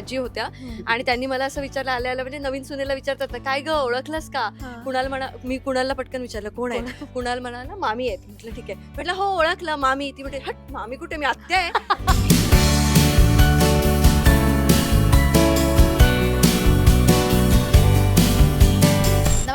आजी होत्या. आणि त्यांनी मला असं विचारलं आल्या आल्या म्हणजे नवीन सुनेला विचारतात ना काय ग ओळखलंस का? कुणाल म्हणा मी कुणालला पटकन विचारलं कोण आहे? कुणाल म्हणाला मामी आहेत म्हटलं ठीक आहे. म्हटलं हो ओळखलं मामी. ती म्हटली हट मामी कुठे? मी आत्या आहे.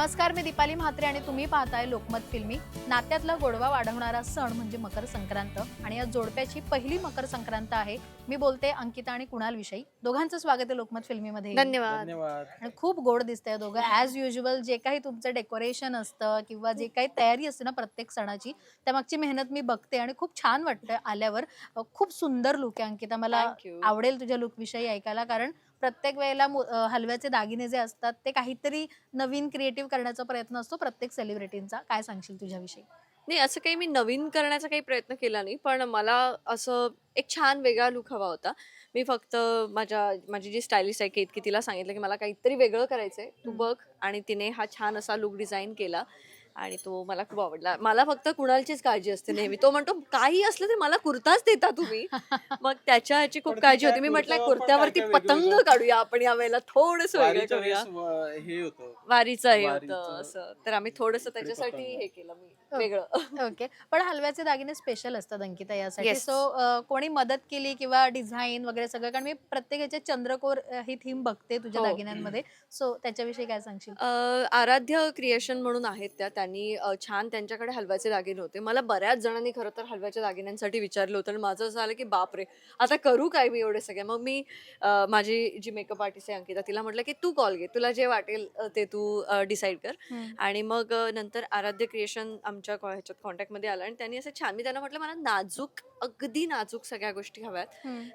नमस्कार मी दीपाली म्हात्रे आणि तुम्ही पाहताय लोकमत फिल्मी. नात्यातला गोडवा वाढवणारा सण म्हणजे मकर संक्रांत आणि या जोडप्याची पहिली मकर संक्रांत आहे. मी बोलते अंकिता आणि कुणाल विषयी. दोघांचं स्वागत आहे लोकमत फिल्मीमध्ये. धन्यवाद. धन्यवाद. आणि खूप गोड दिसतंय दोघं. ॲज युजल जे काही तुमचं डेकोरेशन असतं किंवा जे काही तयारी असते ना प्रत्येक सणाची त्यामागची मेहनत मी बघते आणि खूप छान वाटतं आल्यावर. खूप सुंदर लुक आहे अंकिता. मला. आवडेल तुझ्या लुक विषयी ऐकायला कारण प्रत्येक वेळेला हलव्याचे दागिने जे असतात ते काहीतरी नवीन क्रिएटिव्ह करण्याचा प्रयत्न असतो प्रत्येक सेलिब्रिटींचा काय सांगशील तुझ्याविषयी? नाही असं काही मी नवीन करण्याचा काही प्रयत्न केला नाही पण मला असं एक छान वेगळा लुक हवा होता. मी फक्त माझ्या माझी जी स्टायलिस्ट आहे केत की तिला सांगितलं की मला काहीतरी वेगळं करायचंय तू. बघ. आणि तिने हा छान असा लुक डिझाईन केला. आणि तो मला खूप आवडला. मला फक्त कुणालचीच काळजी असते नेहमी. तो म्हणतो काही असलं तर मला कुर्ताच देता तुम्ही. मग त्याच्या ह्याची खूप पण काळजी होती. मी म्हटलं कुर्त्यावर कुर्त्यावरती काय पतंग काढूया आपण यावेळेला. थोडस वेगळं वारीच्या करूया. वेळेस व- हे होतं. वारीचं हे होतं वारीचं. असं. तर आम्ही थोडस त्याच्यासाठी. हे केलं मी. वेगळं. ओके. पण हलव्याचे दागिने स्पेशल असतात अंकिता यासाठी. Yes. सो कोणी मदत केली किंवा डिझाईन वगैरे सगळं? कारण मी प्रत्येक ह्याच्या चंद्रकोर अ, ही थीम बघते तुझ्या हो. दागिन्यांमध्ये. सो त्याच्याविषयी काय सांगशील? अ, आराध्य क्रिएशन म्हणून आहेत त्या. त्यांनी अ, छान त्यांच्याकडे हलव्याचे दागिने होते. मला बऱ्याच जणांनी खरं तर हलव्याच्या दागिन्यांसाठी विचारलं होतं आणि माझं असं झालं की बाप रे आता करू काय मी एवढे सगळे? मग मी अ, माझी जी मेकअप आर्टिस्ट आहे अंकिता तिला म्हटलं की तू कॉल घे. तुला जे वाटेल अ, ते तू डिसाईड कर. हम्म. आणि मग अ, नंतर आराध्य क्रिएशन आमच्या ह्याच्यात कॉन्टॅक्टमध्ये आलं. आणि त्यांनी असं छान मी त्यांना म्हटलं मला नाजूक अगदी नाजूक सगळ्या गोष्टी हव्यात.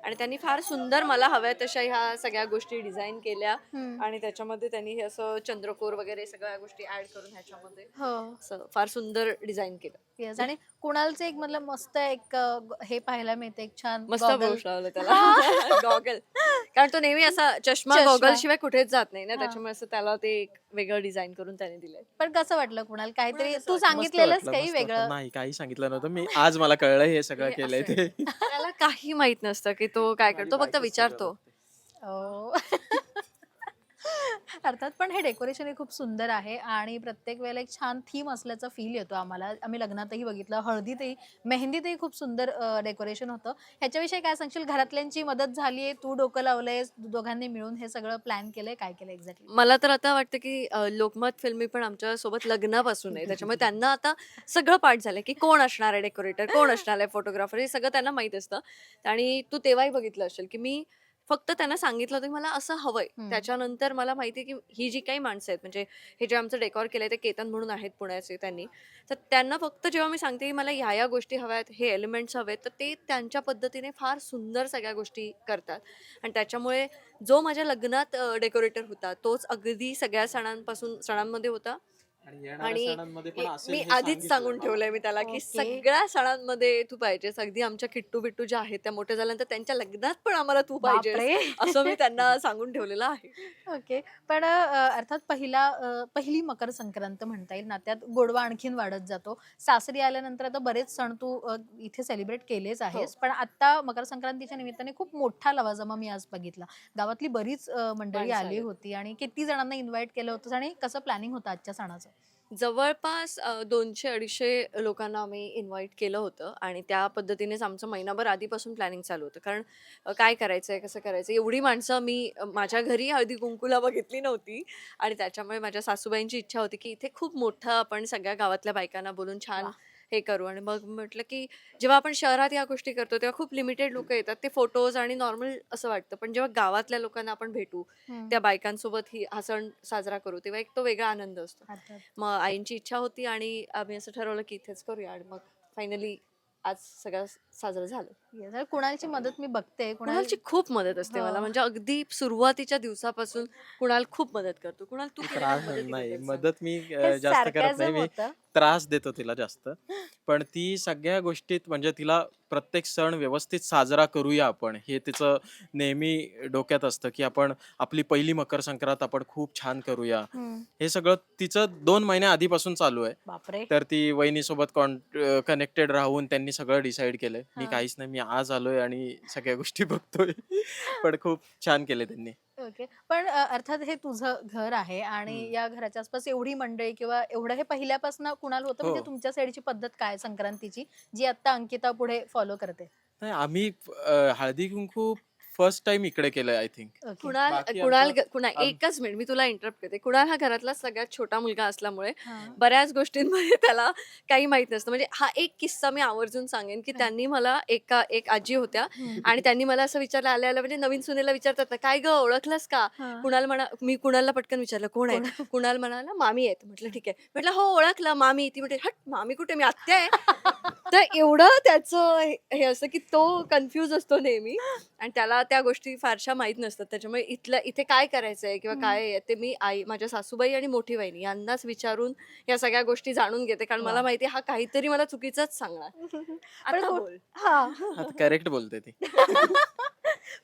आणि त्यांनी फार सुंदर मला हव्या तशा ह्या सगळ्या गोष्टी डिझाईन केल्या. आणि त्याच्यामध्ये त्यांनी हे असं चंद्रकोर वगैरे सगळ्या गोष्टी ऍड करून ह्याच्यामध्ये हो. असं फार सुंदर डिझाईन केलं. येस आणि कुणालचं एक मतलब मस्त एक अ, हे पाहायला मिळते एक छान मस्त goggle. त्याला गॉगल कारण तो नेहमी असा चष्मा चष्मा. गॉगल शिवाय कुठेच जात नाही ना हा. त्याच्यामुळे असं त्याला ते एक वेगळं डिझाईन करून त्याने दिलंय पण कसं वाटलं कुणाल काहीतरी कुणाल तू? मस्त सांगितलेलंच वाटलं, काही मस्त वाटलं. वेगळं नाही काही सांगितलं नव्हतं मी आज मला कळलं हे सगळं हे केलंय असं ते त्याला काही माहीत नसतं की तो काय करतो फक्त विचारतो. अर्थात पण हे डेकोरेशन हे खूप सुंदर आहे आणि प्रत्येक वेळेला एक छान थीम असल्याचा फील येतो आम्हाला. आम्ही लग्नातही बघितलं हळदीतही मेहंदीतही खूप सुंदर डेकोरेशन होतं. ह्याच्याविषयी काय सांगशील? घरातल्यांची मदत झाली आहे तू डोकं लावलंय दोघांनी मिळून हे सगळं प्लॅन केलंय काय केलं एक्झॅक्टली मला तर आता वाटतं की लोकमत फिल्मी पण आमच्यासोबत लग्नापासून आहे. त्याच्यामुळे त्यांना आता सगळं पाठ झालंय की कोण असणार आहे डेकोरेटर कोण असणार आहे फोटोग्राफर हे सगळं त्यांना माहीत असतं. आणि तू तेव्हाही बघितलं असेल की मी फक्त त्यांना सांगितलं होतं की मला असं हवंय. त्याच्यानंतर मला माहिती की ही जी काही माणसं आहेत म्हणजे हे जे आमचं डेकॉर केलंय ते केतन म्हणून आहेत पुण्याचे त्यांनी. तर त्यांना फक्त जेव्हा मी सांगते की मला ह्या या गोष्टी हव्यात हे एलिमेंट्स हवेत तर ते त्यांच्या पद्धतीने फार सुंदर सगळ्या गोष्टी करतात. आणि त्याच्यामुळे जो माझ्या लग्नात डेकोरेटर होता तोच अगदी सगळ्या सणांपासून सणांमध्ये होता. आणि मी असेल मी हे आधीच. सांगून ठेवलंय मी त्याला की. सगळ्या सणांमध्ये तू पाहिजेस. अगदी आमच्या किट्टू बिट्टू ज्या आहेत त्या मोठ्या झाल्यानंतर त्यांच्या लग्नात पण आम्हाला तू पाहिजे असं मी त्यांना सांगून ठेवलेलं आहे. ओके. पण अ, अर्थात पहिला पहिली मकर संक्रांत म्हणता येईल. नात्यात गोडवा आणखीन वाढत जातो. सासरी आल्यानंतर आता बरेच सण तू इथे सेलिब्रेट केलेच आहेस. पण आता मकर संक्रांतीच्या निमित्ताने खूप मोठा लवाजमा मी आज बघितला. गावातली बरीच मंडळी आली. होती आणि किती जणांना इन्व्हाइट केलं होतं आणि कसं प्लॅनिंग होतं आजच्या सणाचं? जवळपास दोनशे अडीचशे लोकांना आम्ही इन्व्हाइट केलं होतं आणि त्या पद्धतीनेच आमचं महिनाभर आधीपासून प्लॅनिंग चालू होतं. कारण अ, काय आहे कसं करायचं एवढी माणसं मी अ, माझ्या घरी हळदी कुंकूला बघितली नव्हती आणि त्याच्यामुळे माझ्या सासूबाईंची इच्छा होती की इथे खूप मोठं आपण सगळ्या गावातल्या बायकांना बोलून छान हे करू. आणि मग म्हटलं की जेव्हा आपण शहरात या गोष्टी करतो तेव्हा खूप लिमिटेड लोक येतात. ते फोटोज आणि नॉर्मल असं वाटतं. पण जेव्हा गावातल्या लोकांना आपण भेटू त्या बायकांसोबत ही हा सण साजरा करू तेव्हा एक तो वेगळा आनंद असतो. मग आईंची इच्छा होती आणि आम्ही असं ठरवलं की इथेच करूया. आणि मग फायनली आज सगळं साजरं झालं. Yes, आणि कुणालची मदत मी बघते कुणाल कुणालची खूप मदत असते हो. मला म्हणजे अगदी सुरुवातीच्या दिवसापासून कुणाल खूप मदत करतो. कुणाल तू त्रास नाही मदतीबद्दल सांग. मदत मी अ, हे जास्त करत नाही. मी होतं. त्रास देतो तिला जास्त. पण ती सगळ्या गोष्टीत म्हणजे तिला प्रत्येक सण व्यवस्थित साजरा करूया आपण. हे तिचं नेहमी डोक्यात असतं की आपण आपली पहिली मकर संक्रांत आपण खूप छान करूया. हम्म. हे सगळं तिचं दोन महिन्या आधीपासून चालू आहे. बापरे. तर ती वहिनीसोबत कनेक्टेड राहून त्यांनी सगळं डिसाईड केलंय. मी हा. काहीच नाही मी आज आलोय आणि सगळ्या गोष्टी बघतोय पण खूप छान केले त्यांनी ओके पण अ, अर्थात हे तुझं घर आहे आणि. या घराच्या आसपास एवढी मंडळी किंवा एवढं हे पहिल्यापासून कुणाला होतं म्हणजे हो. तुमच्या साईडची पद्धत काय संक्रांतीची जी आता अंकिता पुढे फॉलो करते नाही आम्ही अं, हळदी कुंकू फर्स्ट टाइम इकडे केलंय आय थिंक कुणाल बाकी कुणाल आमचं- कुणाल आम- एकच मिनिट मी तुला इंटरप्ट करते. कुणाल हा घरातला सगळ्यात छोटा मुलगा असल्यामुळे. बऱ्याच गोष्टींमध्ये त्याला काही माहीत नसतं. म्हणजे हा एक किस्सा मी आवर्जून सांगेन की. त्यांनी मला एका एक आजी होत्या. आणि त्यांनी मला असं विचारलं आल्या आल्या म्हणजे नवीन सुनेला विचारतात ना काय ग ओळखलंस का. कुणाल म्हणा मी कुणालला पटकन विचारलं कोण आहे? कुणाल म्हणाला मामी आहेत. म्हटलं ठीक आहे. म्हटलं हो ओळखलं मामी. ती म्हटली हट मामी कुठे? मी आत्या आहे. तर एवढं त्याचं हे- हे असं की तो कन्फ्यूज असतो नेहमी. आणि त्याला त्या गोष्टी फारशा माहीत नसतात त्याच्यामुळे इथलं इथे काय करायचंय किंवा हम्म. काय आहे ते मी आई माझ्या सासूबाई आणि मोठी वहिनी यांनाच विचारून या सगळ्या गोष्टी जाणून घेते कारण मला. माहिती आहे हा काहीतरी मला चुकीचंच सांगणार आता बोल हा करेक्ट बोलते ती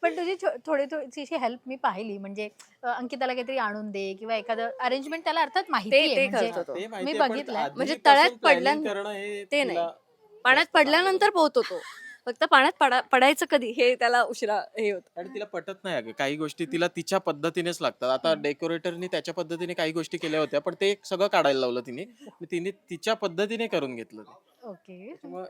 पण तुझी थोडी थोडीशी हेल्प मी पाहिली म्हणजे अंकिताला काहीतरी आणून दे किंवा एखादं अरेंजमेंट त्याला अर्थात माहिती आहे म्हणजे मी. आधीपासून म्हणजे तळ्यात हे ते नाही. पाण्यात. पडल्यानंतर पोहतो तो फक्त पाण्यात पडा पडायचं कधी? हे त्याला उशिरा हे होत. आणि तिला पटत नाही अगं. काही गोष्टी तिला तिच्या पद्धतीनेच लागतात. आता. डेकोरेटरनी त्याच्या पद्धतीने काही गोष्टी केल्या होत्या पण ते सगळं काढायला लावलं तिने. तिने तिच्या पद्धतीने करून घेतलं ते. ओके. त्याच्यामुळे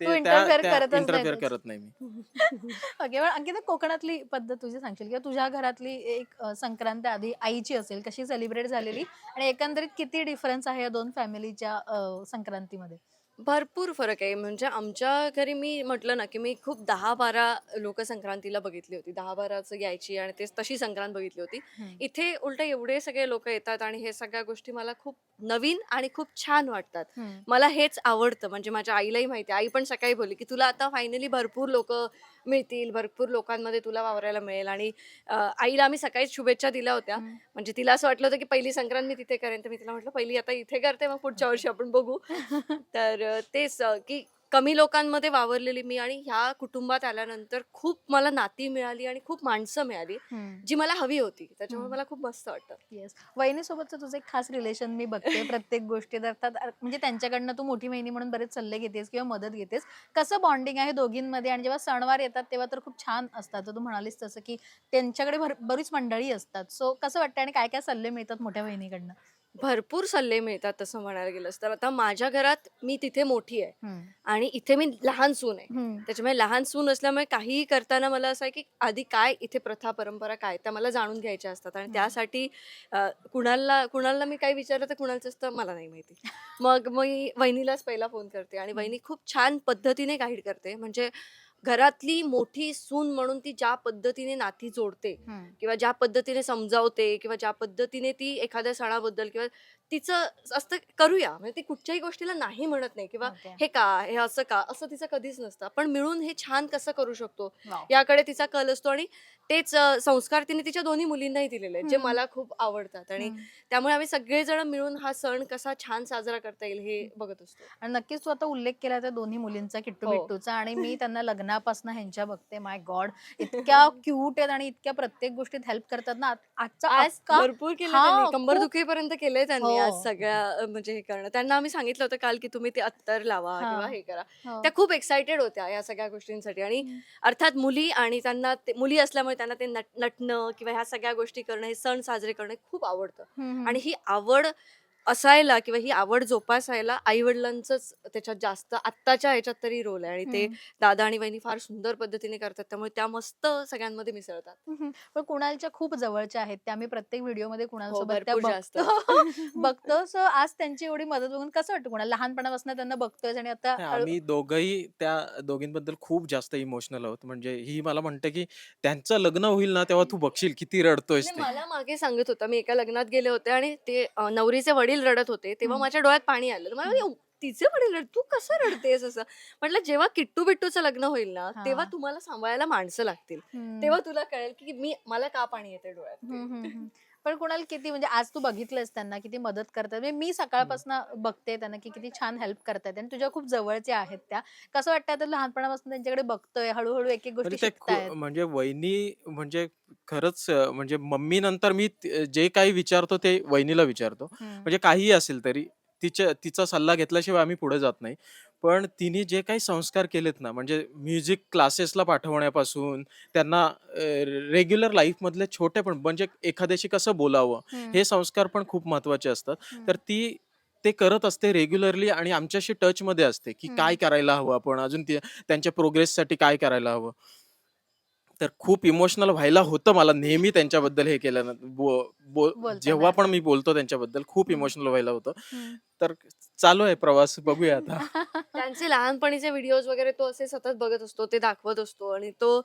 तू ते interfere करतच नाही इंटरफेअर. करत नाही मी. ओके पण अंकिता कोकणातली पद्धत तुझी सांगशील किंवा तुझ्या घरातली एक अ, संक्रांत आधी आईची असेल कशी सेलिब्रेट झालेली? आणि एकंदरीत किती डिफरन्स आहे या दोन फॅमिलीच्या संक्रांतीमध्ये? भरपूर फरक आहे. म्हणजे आमच्या घरी मी म्हटलं ना की मी खूप दहा बारा लोक संक्रांतीला बघितली होती. दहा बाराचं यायची आणि ते तशी संक्रांत बघितली होती. इथे उलट एवढे सगळे लोक येतात आणि हे सगळ्या गोष्टी मला खूप नवीन आणि खूप छान वाटतात. मला हेच आवडतं. म्हणजे माझ्या आईलाही माहिती आई पण सकाळी बोलली की तुला आता फायनली भरपूर लोक मिळतील भरपूर लोकांमध्ये तुला वावरायला मिळेल. आणि अं, आईला आम्ही सकाळीच शुभेच्छा दिल्या होत्या. म्हणजे तिला असं वाटलं होतं की पहिली संक्रांत मी तिथे करेन. तर मी तिला म्हटलं पहिली आता इथे करते मग पुढच्या वर्षी आपण बघू. तर अं, तेच अं, की कमी लोकांमध्ये वावरलेली मी आणि ह्या कुटुंबात आल्यानंतर खूप मला नाती मिळाली आणि खूप माणसं मिळाली जी मला हवी होती. त्याच्यामुळे. मला खूप मस्त वाटतं. येस वहिनीसोबतचं तुझं एक खास रिलेशन मी बघते प्रत्येक गोष्टीत अर्थात म्हणजे त्यांच्याकडनं तू मोठी वहिनी म्हणून बरेच सल्ले घेतेस किंवा मदत घेतेस. कसं बॉन्डिंग आहे दोघींमध्ये? आणि जेव्हा सणवार येतात तेव्हा तर खूप छान असतात. तू म्हणालीस तसं की त्यांच्याकडे बरीच मंडळी असतात. सो कसं वाटतं आणि काय काय सल्ले मिळतात मोठ्या बहिणीकडनं भरपूर सल्ले मिळतात तसं म्हणायला गेलंस तर आता माझ्या घरात मी तिथे मोठी आहे हम्म. आणि इथे मी लहान सून आहे हम्म. त्याच्यामुळे लहान सून असल्यामुळे काहीही करताना मला असं आहे की आधी काय इथे प्रथा परंपरा काय त्या मला जाणून घ्यायच्या असतात आणि. त्यासाठी अं, कुणाला कुणाला मी काही विचारलं तर कुणालचं असतं मला नाही माहिती मग मी वहिनीलाच पहिला फोन करते आणि वहिनी खूप छान पद्धतीने गाईड करते म्हणजे घरातली मोठी सून म्हणून ती ज्या पद्धतीने नाती जोडते. किंवा ज्या पद्धतीने समजावते किंवा ज्या पद्धतीने ती एखाद्या सणाबद्दल किंवा तिचं असतं करूया म्हणजे ती कुठच्याही गोष्टीला नाही म्हणत नाही किंवा. हे का हे असं का असं तिचं कधीच नसतं पण मिळून हे छान कसं करू शकतो. याकडे तिचा कल असतो आणि तेच संस्कार तिने तिच्या दोन्ही मुलींनाही दिलेले आहेत जे. मला खूप आवडतात आणि. त्यामुळे आम्ही सगळेजण मिळून हा सण कसा छान साजरा करता येईल हे बघत असतो आणि नक्कीच तू आता उल्लेख केला त्या दोन्ही मुलींचा किट्टू हो. बिट्टूचा आणि मी त्यांना लग्नापासून ह्यांच्या बघते माय गॉड इतक्या क्यूट आहेत आणि इतक्या प्रत्येक गोष्टीत हेल्प करतात ना आजचा आज भरपूर केलं कंबर खूप- दुखीपर्यंत केलंय त्यांनी आज हो. सगळ्या म्हणजे हे करणं त्यांना आम्ही सांगितलं होतं काल की तुम्ही ते अत्तर लावा. किंवा हे करा हो. त्या खूप एक्साइटेड होत्या या सगळ्या गोष्टींसाठी आणि. अर्थात मुली आणि त्यांना मुली असल्यामुळे त्यांना ते नट नटणं किंवा ह्या सगळ्या गोष्टी करणं हे सण साजरे करणं खूप आवडतं. आणि ही आवड असायला किंवा ही आवड जोपासायला आई वडिलांचंच त्याच्यात जास्त आत्ताच्या ह्याच्यात तरी रोल आहे आणि ते. दादा आणि वहिनी फार सुंदर पद्धतीने करतात. त्यामुळे त्या मस्त सगळ्यांमध्ये मिसळतात. पण कुणालच्या खूप जवळच्या आहेत. त्या आम्ही प्रत्येक व्हिडिओमध्ये कुणालसोबत त्या हो, जास्त. बघतो. बघतो. सो आज त्यांची एवढी मदत बघून कसं वाटतं कुणाला? लहानपणापासून त्यांना बघतोय आणि आता आम्ही दोघंही त्या दोघींबद्दल खूप जास्त इमोशनल आहोत. म्हणजे ही मला म्हणते की त्यांचं लग्न होईल ना तेव्हा तू बघशील किती रडतोयस ते. मला मागे सांगत होता. मी एका लग्नात गेले होते आणि ते नवरीचे वडील रडत होते तेव्हा. माझ्या डोळ्यात पाणी आलं तर मला तिचे वडील रड तू कसं रडतेस असं म्हटलं जेव्हा किट्टू बिट्टूचं लग्न होईल ना तेव्हा. तुम्हाला सांभाळायला माणसं लागतील. तेव्हा तुला कळेल की मी मला का पाणी येते डोळ्यात ते. हम्म, हम्म, हम्म. पण कुणाल किती म्हणजे आज तू बघितलंस त्यांना किती मदत करतात. म्हणजे मी सकाळपासून बघते त्यांना की किती छान हेल्प करतात आणि तुझ्या खूप जवळच्या आहेत त्या. कसं वाटतं आता लहानपणापासून त्यांच्याकडे बघतोय हळूहळू एक एक गोष्टी म्हणजे ते खू- शिकतायत? म्हणजे वहिनी म्हणजे खरंच अं, म्हणजे मम्मी नंतर मी त- जे काही विचारतो ते वहिनीला विचारतो. हम्म. म्हणजे काहीही असेल तरी तिच्या तिचा सल्ला घेतल्याशिवाय आम्ही पुढे जात नाही. पण तिने जे काही संस्कार केलेत ना म्हणजे म्युझिक क्लासेसला पाठवण्यापासून त्यांना रेग्युलर लाईफमधले छोटे पण म्हणजे एखाद्याशी कसं बोलावं. हे संस्कार पण खूप महत्त्वाचे असतात. तर ती ते करत असते रेग्युलरली आणि आमच्याशी टच मध्ये असते की काय करायला हवं आपण अजून ती- त्यांच्या प्रोग्रेससाठी काय करायला हवं तर खूप इमोशनल व्हायला होतं मला नेहमी त्यांच्याबद्दल हे केल्यानंतर बो- बो- बोलताना. जेव्हा पण मी बोलतो त्यांच्याबद्दल खूप. इमोशनल व्हायला होतं. तर चालू आहे प्रवास बघूया आता त्यांचे लहानपणीचे व्हिडिओज वगैरे तो असे सतत बघत असतो ते दाखवत असतो आणि तो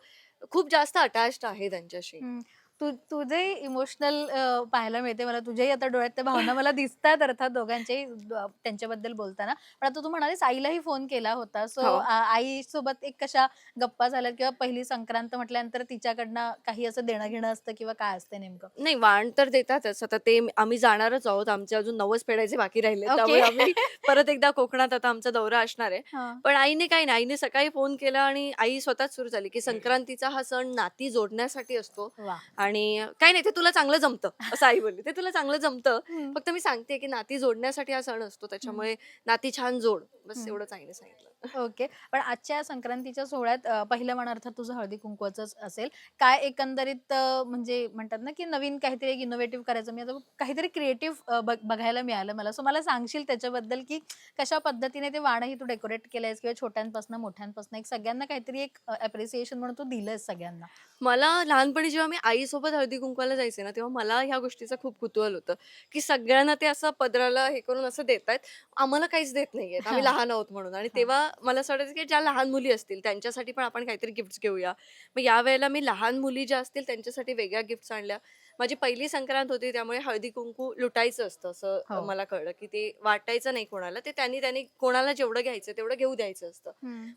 खूप जास्त अटॅच्ड आहे त्यांच्याशी हम्म. तू तुझे इमोशनल पाहायला मिळते. मला तुझ्याही आता डोळ्यात त्या भावना मला दिसतात अर्थात दोघांच्याही त्यांच्याबद्दल बोलताना. पण आता तू म्हणालीस आईलाही फोन केला होता. सो हो. आई सोबत एक कशा गप्पा झाल्यात किंवा पहिली संक्रांत म्हटल्यानंतर तिच्याकडनं काही असं देणं घेणं असतं किंवा काय असतं नेमकं? नाही वाण तर देतातच. आता ते आम्ही जाणारच आहोत. आमचे अजून नवस फेडायचे बाकी राहिले. Okay. त्यामुळे आम्ही परत एकदा कोकणात आता आमचा दौरा असणार आहे. पण आईने काही नाही. आईने सकाळी फोन केला आणि आई स्वतःच सुरू झाली की संक्रांतीचा हा सण नाती जोडण्यासाठी असतो. आणि काही नाही ते तुला चांगलं जमतं असं आई बोलली. ते तुला चांगलं जमतं. फक्त मी सांगते की नाती जोडण्यासाठी हा सण असतो त्याच्यामुळे नाती छान जोड. बस. एवढंच आईने सांगितलं. ओके. पण आजच्या संक्रांतीच्या सोहळ्यात पहिलं म्हण अर्थात तुझं हळदी कुंकवाचंच असेल. काय एकंदरीत म्हणजे म्हणतात ना की नवीन काहीतरी एक इनोव्हेटिव्ह करायचं. मी आता काहीतरी क्रिएटिव्ह बघायला मिळालं मला. सो मला सांगशील त्याच्याबद्दल की कशा पद्धतीने ते वाणही तू डेकोरेट केलंयस किंवा छोट्यांपासून मोठ्यांपासून एक सगळ्यांना काहीतरी एक अप्रिसिएशन म्हणून तू दिलंयस सगळ्यांना? मला लहानपणी जेव्हा मी आईसोबत हळदी कुंकवाला जायचे ना तेव्हा मला ह्या गोष्टीचं खूप कुतूहल होतं की सगळ्यांना ते असं पदराला हे करून असं देत आहेत. आम्हाला काहीच देत नाहीयेत आम्ही. लहान आहोत म्हणून. आणि तेव्हा मला असं वाटायचं की ज्या लहान मुली असतील त्यांच्यासाठी पण आपण काहीतरी गिफ्ट घेऊया. मग यावेळेला मी लहान मुली ज्या असतील त्यांच्यासाठी वेगळ्या गिफ्ट्स आणल्या. माझी पहिली संक्रांत होती त्यामुळे हळदी कुंकू लुटायचं असतं असं हो. मला कळलं की ते वाटायचं नाही कोणाला. ते त्यांनी त्यांनी कोणाला जेवढं घ्यायचं तेवढं घेऊ द्यायचं असतं.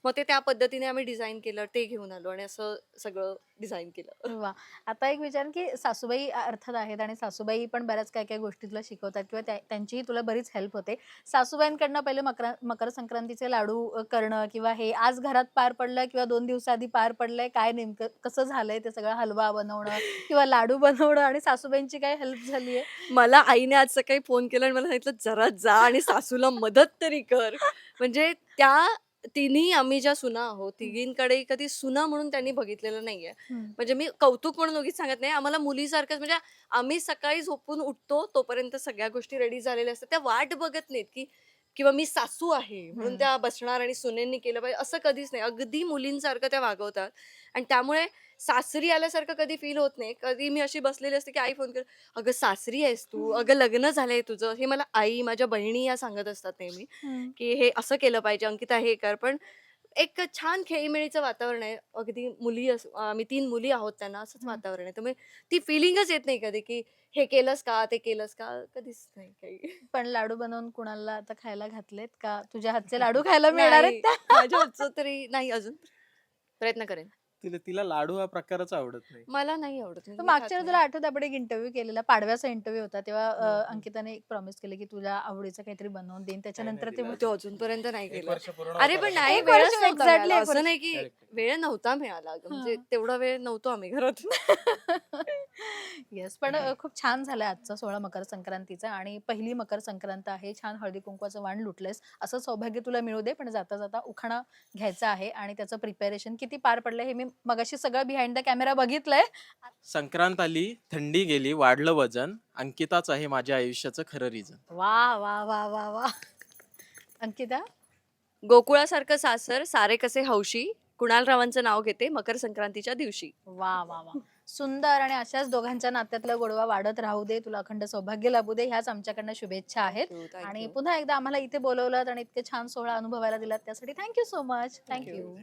मग ते त्या पद्धतीने आम्ही डिझाईन केलं ते घेऊन आलो आणि असं सगळं डिझाईन केलं. वा. आता एक विचार की सासूबाई अर्थात आहेत आणि सासूबाई पण बऱ्याच काय काय गोष्टी तुला शिकवतात किंवा त्या- त्यांचीही तुला बरीच हेल्प होते. सासूबाईंकडनं पहिले मकर मकर संक्रांतीचे लाडू करणं किंवा हे आज घरात पार पडलं किंवा दोन दिवसाआधी पार पडलंय काय नेमकं कसं झालंय ते सगळं हलवा बनवणं किंवा लाडू बनवणं आणि सासूबाईंची काय हेल्प झाली आहे? मला आईने आज सकाळी फोन केला आणि मला सांगितलं जरा जा आणि सासूला मदत तरी कर. म्हणजे त्या तिन्ही आम्ही ज्या सुना आहोत तिघींकडे कधी सुना म्हणून त्यांनी बघितलेलं नाहीये. म्हणजे मी कौतुक म्हणून उगीच सांगत नाही. आम्हाला मुलीसारखंच म्हणजे आम्ही सकाळी झोपून उठतो तोपर्यंत सगळ्या गोष्टी रेडी झालेल्या असतात. त्या वाट बघत नाहीत की किंवा मी सासू आहे म्हणून हम्म. त्या बसणार आणि सुनेंनी केलं पाहिजे असं कधीच नाही. अगदी मुलींसारखं त्या वागवतात. आणि त्यामुळे सासरी आल्यासारखं कधी फील होत नाही. कधी मी अशी बसलेली असते की आई फोन कर. अगं सासरी आहेस तू. अगं लग्न झालंय तुझं. हे मला आई माझ्या बहिणी या सांगत असतात नेहमी की हे असं केलं पाहिजे. अंकिता हे कर. पण एक छान खेळीमेळीचं वातावरण आहे. अगदी मुली आम्ही तीन मुली आहोत त्यांना असंच. वातावरण आहे. त्यामुळे ती फिलिंगच येत नाही कधी की हे केलंस का? ते केलंस का? कधीच नाही काही. पण लाडू बनवून कुणाला आता खायला घातलेत का? तुझ्या हातचे लाडू खायला मिळणार आहेत नाही, माझ्या हातचं तरी नाही अजून. प्रयत्न करेन. तिला तिला लाडू हा प्रकारच आवडत नाही मला नाही आवडत मी तर मागच्या. तुला आठवत आपण एक इंटरव्ह्यू केलेला पाडव्याचा इंटरव्ह्यू होता तेव्हा अ, हम्म. अंकिताने एक प्रॉमिस केलं की तुझ्या आवडीचं काहीतरी बनवून देईन त्याच्यानंतर ते दिलं. ते अजूनपर्यंत नाही एक केलं वर्ष पूर्ण अरे पण. नाही एक वेळच वर्ष नव्हता exactly मिळाला. एक असं. नाही की Correct. वेळ नव्हता मिळाला अगं. म्हणजे हा. तेवढा वेळ नव्हतो आम्ही घरात येस पण अ, खूप छान झालाय आजचा सोहळा मकर संक्रांतीचा आणि पहिली मकर संक्रांत आहे छान हळदी कुंकवाचं वाण लुटलंयस असं सौभाग्य तुला मिळू दे पण जाता जाता उखाणा घ्यायचा आहे आणि त्याचं प्रिपेरेशन किती पार पडलंय हे मी मगाशी सगळं बिहाइंड द कॅमेरा बघितलंय. संक्रांत आली थंडी गेली वाढलं वजन अंकिताच आहे माझ्या आयुष्याचं खरं रिझन वा वा वा वा वा. अंकिता? गोकुळासारखं सासर सारे कसे हौशी? कुणाल रावांचं नाव घेते मकर संक्रांतीच्या दिवशी. वा वा वा. सुंदर आणि अशाच दोघांच्या नात्यातला गोडवा वाढत राहू दे तुला अखंड सौभाग्य लाभू दे ह्याच आमच्याकडनं शुभेच्छा आहेत thank आणि. पुन्हा एकदा आम्हाला इथे बोलवलं आणि इतके छान सोहळा अनुभवायला दिलात त्यासाठी थँक्यू सो मच. थँक्यू